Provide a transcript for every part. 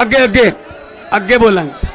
ਅੱਗੇ ਅੱਗੇ ਅੱਗੇ ਬੋਲਾਂਗੇ।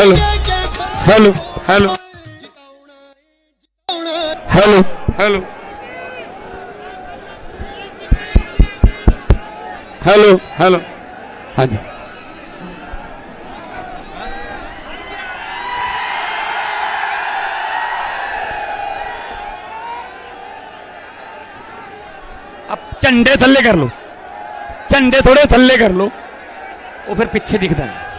Hello hello hello hello hello hello hello ਹਾਂਜੀ ਝੰਡੇ ਥੱਲੇ ਕਰ ਲਓ। ਝੰਡੇ ਥੋੜੇ ਥੱਲੇ ਕਰ ਲਓ। ਉਹ ਫਿਰ ਪਿੱਛੇ ਦਿਖਦਾ ਹੈ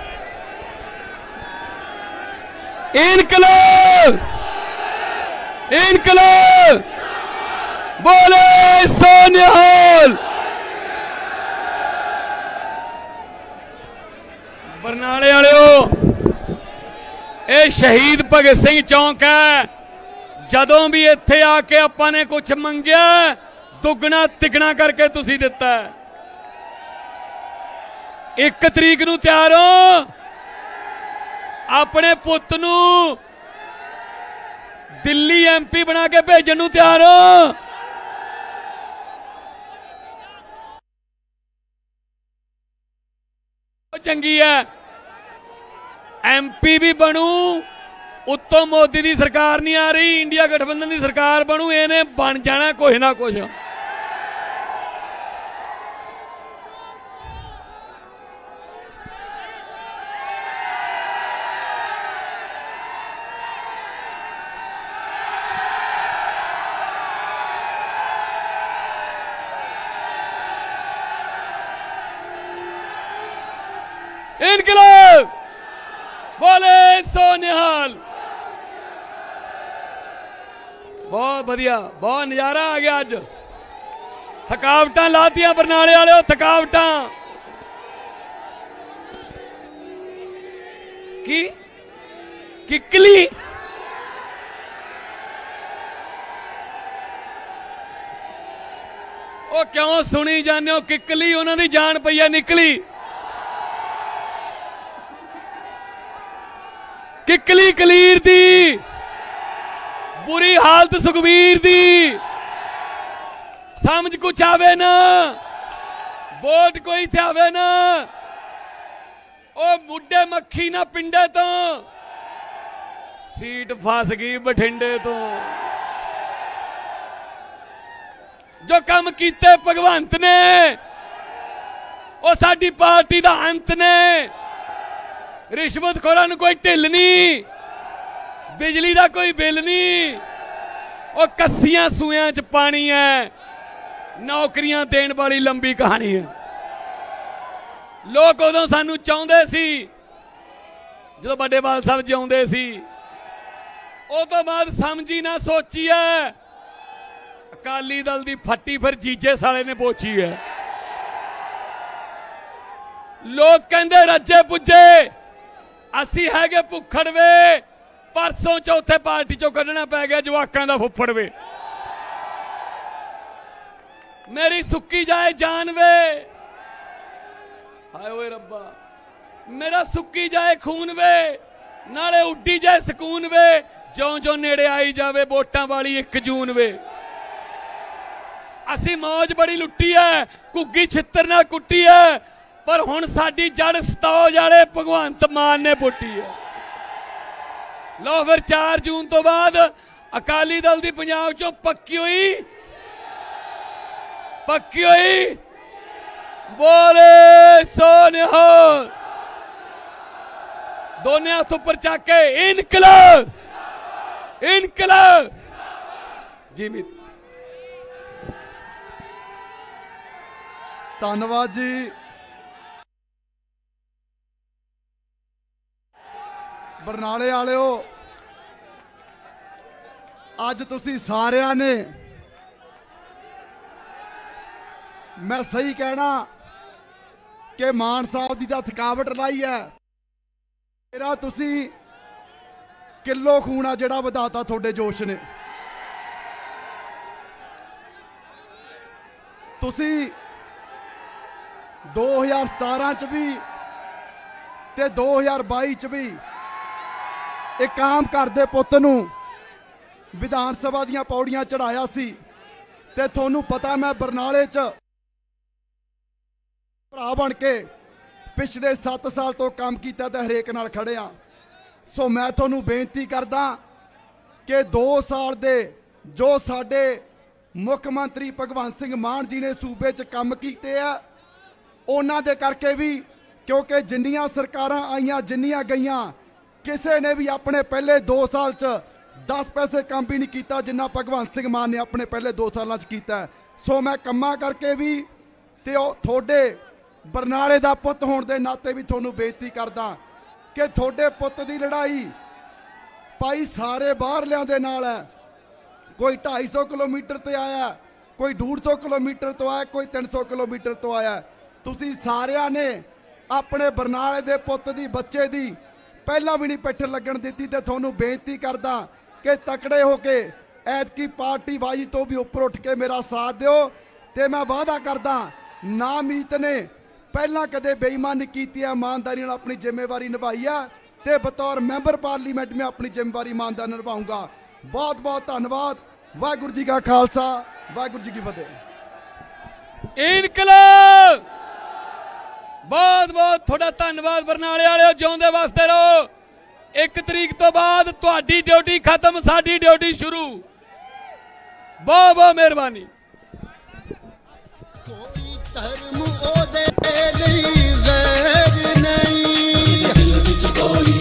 ਇਨਕਲਾਬ! ਇਨਕਲਾਬ! ਬੋਲੇ ਸੋਨਿਹਾਲ ਬਰਨਾਲੇ ਵਾਲਿਓ, ਇਹ ਸ਼ਹੀਦ ਭਗਤ ਸਿੰਘ ਚੌਂਕ ਹੈ। ਜਦੋਂ ਵੀ ਇੱਥੇ ਆ ਕੇ ਆਪਾਂ ਨੇ ਕੁਝ ਮੰਗਿਆ, ਦੁੱਗਣਾ ਤਿਗਣਾ ਕਰਕੇ ਤੁਸੀਂ ਦਿੱਤਾ ਇੱਕ ਤਰੀਕ ਨੂੰ ਤਿਆਰ ਹੋ। ਆਪਣੇ ਪੁੱਤ ਨੂੰ ਦਿੱਲੀ ਐਮਪੀ ਬਣਾ ਕੇ ਭੇਜਣ ਨੂੰ ਤਿਆਰ ਹੋ। ਚੰਗੀ ਹੈ ਐਮਪੀ ਵੀ ਬਣੂ, ਉੱਤੋਂ ਮੋਦੀ ਦੀ ਸਰਕਾਰ ਨਹੀਂ ਆ ਰਹੀ, ਇੰਡੀਆ ਗਠਬੰਧਨ ਦੀ ਸਰਕਾਰ ਬਣੂ, ਇਹਨੇ ਬਣ ਜਾਣਾ ਕੁਛ ਨਾ ਕੁਛ। ਇਨਕਲਾਬ ਬੋਲੇ ਸੋ ਨਿਹਾਲ ਬਹੁਤ ਵਧੀਆ ਬਹੁਤ ਨਜ਼ਾਰਾ ਆ ਗਿਆ ਅੱਜ ਥਕਾਵਟਾਂ ਲਾਤੀਆਂ ਬਰਨਾਲੇ ਵਾਲਿਓ ਥਕਾਵਟਾਂ ਕੀ ਕਿਕਲੀ ਉਹ ਕਿਉਂ ਸੁਣੀ ਜਾਂਦੇ ਹੋ ਕਿਕਲੀ ਉਹਨਾਂ ਦੀ ਜਾਨ ਪਈ ਪਈਆ ਨਿਕਲੀ ਕਿਕਲੀ ਕਲੀਰ ਦੀ, ਬੁਰੀ ਹਾਲਤ ਸੁਖਵੀਰ ਦੀ। ਸਮਝ ਕੁਛ ਆਵੇ ਨਾ, ਵੋਟ ਕੋਈ ਤੇ ਆਵੇ ਨਾ, ਉਹ ਮੁੱਢੇ ਮੱਖੀ ਨਾ ਪਿੰਡੇ ਤੋਂ, ਸੀਟ ਫਸ ਗਈ ਬਠਿੰਡੇ ਤੋਂ। ਜੋ ਕੰਮ ਕੀਤੇ ਭਗਵੰਤ ਨੇ, ਉਹ ਸਾਡੀ ਪਾਰਟੀ ਦਾ ਅੰਤ ਨੇ। ਰਿਸ਼ਵਤਖੋਰਾਂ ਨੂੰ ਕੋਈ ਢਿੱਲ ਨਹੀਂ। ਬਿਜਲੀ ਦਾ ਕੋਈ ਬਿੱਲ ਨਹੀਂ। ਉਹ ਕੱਸੀਆਂ ਸੂਆਂ 'ਚ ਪਾਣੀ ਹੈ ਨੌਕਰੀਆਂ ਦੇਣ ਵਾਲੀ ਲੰਬੀ ਕਹਾਣੀ ਹੈ ਲੋਕ ਉਦੋਂ ਸਾਨੂੰ ਚਾਹੁੰਦੇ ਸੀ, ਜਦੋਂ ਵੱਡੇ ਬਾਲ ਸਾਹਿਬ ਜਿਉਂਦੇ ਸੀ, ਉਹ ਤੋਂ ਬਾਅਦ ਸਮਝੀ ਨਾ ਸੋਚੀ ਹੈ ਅਕਾਲੀ ਦਲ ਦੀ ਫੱਟੀ ਫਿਰ ਜੀਜੇ ਸਾਲੇ ਨੇ ਪੋਚੀ ਹੈ ਲੋਕ ਕਹਿੰਦੇ ਰੱਜੇ ਪੁੱਜੇ। ਅਸੀਂ ਹੈਗੇ ਭੁੱਖੜ ਵੇ, ਪਰਸੋਂ ਚੌਥੇ ਪਾਰਟੀ ਚੋਂ ਕੱਢਣਾ ਪੈ ਗਿਆ ਜਵਾਕਾਂ ਦਾ ਫੁੱਫੜ ਵੇ। ਮੇਰੀ ਸੁੱਕੀ ਜਾਏ ਜਾਨ ਵੇ। ਹਾਏ ਓਏ ਰੱਬਾ, ਮੇਰਾ ਸੁੱਕੀ ਜਾਏ ਖੂਨ ਵੇ, ਨਾਲੇ ਉੱਡੀ ਜਾਏ ਸਕੂਨ ਵੇ ਜਿਉਂ ਜਿਉਂ ਨੇੜੇ ਆਈ ਜਾਵੇ ਵੋਟਾਂ ਵਾਲੀ 1 ਜੂਨ ਵੇ। ਅਸੀਂ ਮੌਜ ਬੜੀ ਲੁੱਟੀ ਐ, ਘੁੱਗੀ ਛਿੱਤਰ ਨਾਲ ਕੁੱਟੀ ਐ ਪਰ ਹੁਣ ਸਾਡੀ ਜੜ ਸਤੌਜ ਵਾਲੇ ਭਗਵੰਤ ਮਾਨ ਨੇ ਪੁੱਟੀ ਹੈ। ਲਓ ਫਿਰ 4 ਜੂਨ ਤੋਂ ਬਾਅਦ ਅਕਾਲੀ ਦਲ ਦੀ ਪੰਜਾਬ ਚੋਂ ਪੱਕੀ ਹੋਈ। ਪੱਕੀ ਹੋਈ। ਬੋਲੇ ਸੋਨਿਹਾਲ। ਦੋਨੇ ਹੱਥ ਉੱਪਰ ਚੱਕ ਕੇ ਇਨਕਲਾਬ। ਇਨਕਲਾਬ। ਜੀ ਮਿੱਤ ਧੰਨਵਾਦ ਜੀ। ਬਰਨਾਲੇ ਵਾਲਿਓ, ਅੱਜ ਤੁਸੀਂ ਸਾਰਿਆਂ ਨੇ ਮੈਂ ਸਹੀ ਕਹਿਣਾ ਕਿ ਮਾਨ ਸਾਹਿਬ ਦੀ ਤਾਂ ਥਕਾਵਟ ਲਾਈ ਹੈ। ਮੇਰਾ ਤੁਸੀਂ ਕਿਲੋ ਖੂਨ ਆ ਜਿਹੜਾ ਵਧਾਤਾ ਤੁਹਾਡੇ ਜੋਸ਼ ਨੇ। ਤੁਸੀਂ 2017 ਚ ਵੀ ਤੇ 2022 ਚ ਵੀ ਇੱਕ ਆਮ ਘਰ ਦੇ ਪੁੱਤ ਨੂੰ ਵਿਧਾਨ ਸਭਾ ਦੀਆਂ ਪੌੜੀਆਂ ਚੜਾਇਆ ਸੀ ਤੇ ਤੁਹਾਨੂੰ ਪਤਾ ਮੈਂ ਬਰਨਾਲੇ ਚ ਭਰਾ ਬਣ ਕੇ ਪਿਛਲੇ 7 ਸਾਲ ਤੋਂ ਕੰਮ ਕੀਤਾ ਤੇ ਹਰੇਕ ਨਾਲ ਖੜਿਆ ਸੋ ਮੈਂ ਤੁਹਾਨੂੰ ਬੇਨਤੀ ਕਰਦਾ ਕਿ 2 ਸਾਲ ਦੇ ਜੋ ਸਾਡੇ ਮੁੱਖ ਮੰਤਰੀ ਭਗਵੰਤ ਸਿੰਘ ਮਾਨ ਜੀ ਨੇ ਸੂਬੇ 'ਚ ਕੰਮ ਕੀਤੇ ਆ, ਉਹਨਾਂ ਦੇ ਕਰਕੇ ਵੀ ਕਿਉਂਕਿ ਜਿੰਨੀਆਂ ਸਰਕਾਰਾਂ ਆਈਆਂ, ਜਿੰਨੀਆਂ ਗਈਆਂ ਕਿਸੇ ਨੇ ਵੀ ਆਪਣੇ ਪਹਿਲੇ 2 ਸਾਲ 'ਚ 10 ਪੈਸੇ ਕੰਮ ਵੀ ਨਹੀਂ ਕੀਤਾ ਜਿੰਨਾ ਭਗਵੰਤ ਸਿੰਘ ਮਾਨ ਨੇ ਆਪਣੇ ਪਹਿਲੇ 2 ਸਾਲਾਂ 'ਚ ਕੀਤਾ। ਸੋ ਮੈਂ ਕੰਮਾਂ ਕਰਕੇ ਵੀ ਤੇ ਉਹ ਤੁਹਾਡੇ ਬਰਨਾਲੇ ਦਾ ਪੁੱਤ ਹੋਣ ਦੇ ਨਾਤੇ ਵੀ ਤੁਹਾਨੂੰ ਬੇਨਤੀ ਕਰਦਾ ਕਿ ਤੁਹਾਡੇ ਪੁੱਤ ਦੀ ਲੜਾਈ ਭਾਈ ਸਾਰੇ ਬਾਹਰਲਿਆਂ ਦੇ ਨਾਲ ਹੈ। ਕੋਈ 250 ਕਿਲੋਮੀਟਰ ਤੇ ਆਇਆ ਕੋਈ 150 ਕਿਲੋਮੀਟਰ ਤੋਂ ਆਇਆ, ਕੋਈ 300 ਕਿਲੋਮੀਟਰ ਤੋਂ ਆਇਆ ਤੁਸੀਂ ਸਾਰਿਆਂ ਨੇ ਆਪਣੇ ਬਰਨਾਲੇ ਦੇ ਪੁੱਤ ਦੀ, ਬੱਚੇ ਦੀ ਪਹਿਲਾਂ ਵੀ ਨਹੀਂ ਪਿੱਠ ਲੱਗਣ ਦਿੱਤੀ ਤੇ ਤੁਹਾਨੂੰ ਬੇਨਤੀ ਕਰਦਾ ਕਿ ਤਕੜੇ ਹੋ ਕੇ ਐਤਕੀ ਪਾਰਟੀ ਬਾਜੀ ਤੋਂ ਵੀ ਉੱਪਰ ਉੱਠ ਕੇ ਮੇਰਾ ਸਾਥ ਦਿਓ ਤੇ ਮੈਂ ਵਾਅਦਾ ਕਰਦਾ ਨਾ ਮੀਤ ਨੇ ਪਹਿਲਾਂ ਕਦੇ ਬੇਈਮਾਨੀ ਕੀਤੀ ਹੈ ਇਮਾਨਦਾਰੀ ਨਾਲ ਆਪਣੀ ਜ਼ਿੰਮੇਵਾਰੀ ਨਿਭਾਈ ਹੈ ਤੇ ਬਤੌਰ ਮੈਂਬਰ ਪਾਰਲੀਮੈਂਟ ਮੈਂ ਆਪਣੀ ਜ਼ਿੰਮੇਵਾਰੀ, ਇਮਾਨਦਾਰ ਨਾਲ ਨਿਭਾਉਂਗਾ ਬਹੁਤ ਬਹੁਤ ਧੰਨਵਾਦ। ਵਾਹਿਗੁਰੂ ਜੀ ਕਾ ਖਾਲਸਾ, ਵਾਹਿਗੁਰੂ ਜੀ ਕੀ ਫਤਿਹ। ਇਨਕਲਾਬ! ਬਹੁਤ ਬਹੁਤ ਤੁਹਾਡਾ ਧੰਨਵਾਦ ਬਰਨਾਲੇ ਵਾਲਿਓ ਜਿਉਂਦੇ ਵਸਦੇ ਰਹੋ। ਇੱਕ ਤਰੀਕ ਤੋਂ ਬਾਅਦ ਤੁਹਾਡੀ ਡਿਊਟੀ ਖਤਮ ਸਾਡੀ ਡਿਊਟੀ ਸ਼ੁਰੂ। ਬਹੁਤ ਬਹੁਤ ਮਿਹਰਬਾਨੀ। ਕੋਈ ਧਰਮ ਉਹਦੇ ਲਈ ਗੈਰ ਨਹੀਂ। ਦਿਲ ਵਿੱਚ ਕੋਈ